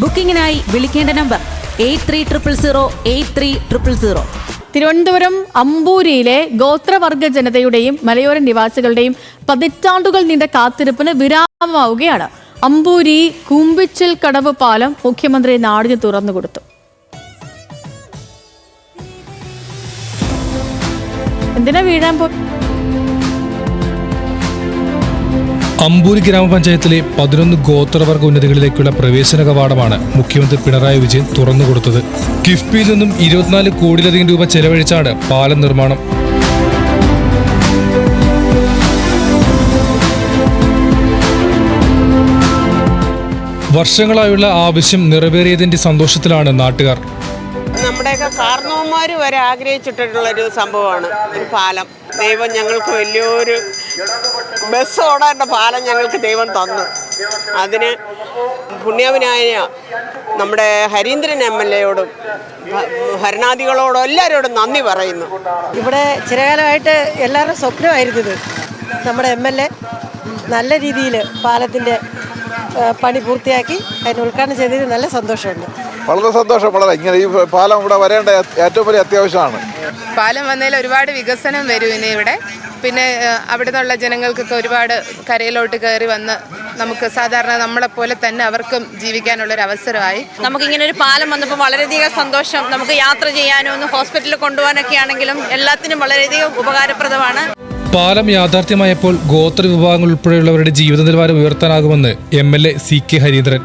ബുക്കിംഗിനായി വിളിക്കേണ്ട number eight three triple zero eight three triple zero. Thiruvananthapuram അമ്പൂരിയിലെ ഗോത്രവർഗ ജനതയുടെയും മലയോര നിവാസികളുടെയും പതിറ്റാണ്ടുകൾ നീണ്ട കാത്തിരിപ്പിന് വിരാമമാവുകയാണ്. അമ്പൂരി കൂമ്പിച്ചിൽ കടവ് പാലം മുഖ്യമന്ത്രി നാടിന് തുറന്നുകൊടുത്തു എന്തിനാ വീഴാൻ പോ അമ്പൂരി ഗ്രാമപഞ്ചായത്തിലെ പതിനൊന്ന് ഗോത്രവർഗ ഉന്നതികളിലേക്കുള്ള പ്രവേശന കവാടമാണ് മുഖ്യമന്ത്രി പിണറായി വിജയൻ തുറന്നുകൊടുത്തത് കിഫ്ബിയിൽ നിന്നും ഇരുപത്തിനാല് കോടിയിലധികം രൂപ ചെലവഴിച്ചാണ് പാലം നിർമ്മാണം. വർഷങ്ങളായുള്ള ആവശ്യം നിറവേറിയതിന്റെ സന്തോഷത്തിലാണ് നാട്ടുകാർ. നമ്മുടെയൊക്കെ കാർണവന്മാർ വരെ ആഗ്രഹിച്ചിട്ടുള്ളൊരു സംഭവമാണ്. ഒരു പാലം. ദൈവം ഞങ്ങൾക്ക് വലിയൊരു ബസ് ഓടേണ്ട പാലം ഞങ്ങൾക്ക് ദൈവം തന്നു. അതിന് പുണ്യവനായ നമ്മുടെ ഹരീന്ദ്രൻ എം എൽ എയോടും ഭരണാധികളോടും എല്ലാവരോടും നന്ദി പറയുന്നു. ഇവിടെ ചിരകാലമായിട്ട് എല്ലാവരുടെ സ്വപ്നമായിരുന്നു ഇത്. നമ്മുടെ എം എൽ എ നല്ല രീതിയിൽ പാലത്തിന്റെ പണി പൂർത്തിയാക്കി അതിന് ഉദ്ഘാടനം ചെയ്തതിൽ നല്ല സന്തോഷമുണ്ട്. വളരെ സന്തോഷം വളരെ. ഇങ്ങനെ ഈ പാലം ഇവിടെ വരേണ്ട ഏറ്റവും വലിയ അത്യാവശ്യമാണ്. പാലം വന്നതിൽ ഒരുപാട് വികസനം വരും ഇനി ഇവിടെ. പിന്നെ അവിടെ നിന്നുള്ള ജനങ്ങൾക്കൊക്കെ ഒരുപാട് കരയിലോട്ട് കയറി വന്ന് നമുക്ക് സാധാരണ നമ്മളെ പോലെ തന്നെ അവർക്കും ജീവിക്കാനുള്ളൊരു അവസരമായി. നമുക്ക് ഇങ്ങനെ ഒരു പാലം വന്നപ്പോൾ വളരെയധികം സന്തോഷം. നമുക്ക് യാത്ര ചെയ്യാനും ഒന്ന് ഹോസ്പിറ്റലിൽ കൊണ്ടുപോകാനൊക്കെ ആണെങ്കിലും എല്ലാത്തിനും വളരെയധികം ഉപകാരപ്രദമാണ്. പാലം യാഥാർത്ഥ്യമായപ്പോൾ ഗോത്ര വിഭാഗങ്ങൾ ഉൾപ്പെടെയുള്ളവരുടെ ജീവിത നിലവാരം ഉയർത്താനാകുമെന്ന് M L A C K Harindran.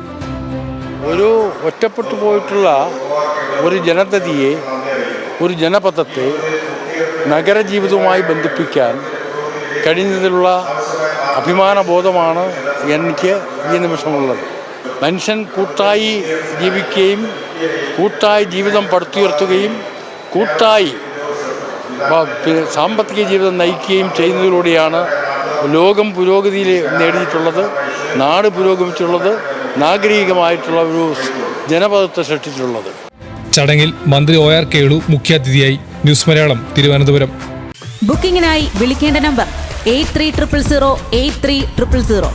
ഒരു ഒറ്റപ്പെട്ടു പോയിട്ടുള്ള ഒരു ജനതയെ ഒരു ജനപഥത്തെ നഗരജീവിതവുമായി ബന്ധിപ്പിക്കാൻ കഴിഞ്ഞതിലുള്ള അഭിമാനബോധമാണ് എനിക്ക് ഈ നിമിഷമുള്ളത്. മനുഷ്യൻ കൂട്ടായി ജീവിക്കുകയും കൂട്ടായി ജീവിതം പടുത്തുയർത്തുകയും കൂട്ടായി സാമ്പത്തിക ജീവിതം നയിക്കുകയും ചെയ്യുന്നതിലൂടെയാണ് ലോകം പുരോഗതിയിൽ നേടിയിട്ടുള്ളത് നാട് പുരോഗമിച്ചുള്ളത് നാഗരികമായിട്ടുള്ള ഒരു ജനപദത്തെ സൃഷ്ടിച്ചിട്ടുള്ളത്. ചടങ്ങിൽ മന്ത്രി ഒ ആർ കേളു മുഖ്യാതിഥിയായി ന്യൂസ് മലയാളം തിരുവനന്തപുരം. ബുക്കിംഗിനായി വിളിക്കേണ്ട number eight three triple zero eight three triple zero.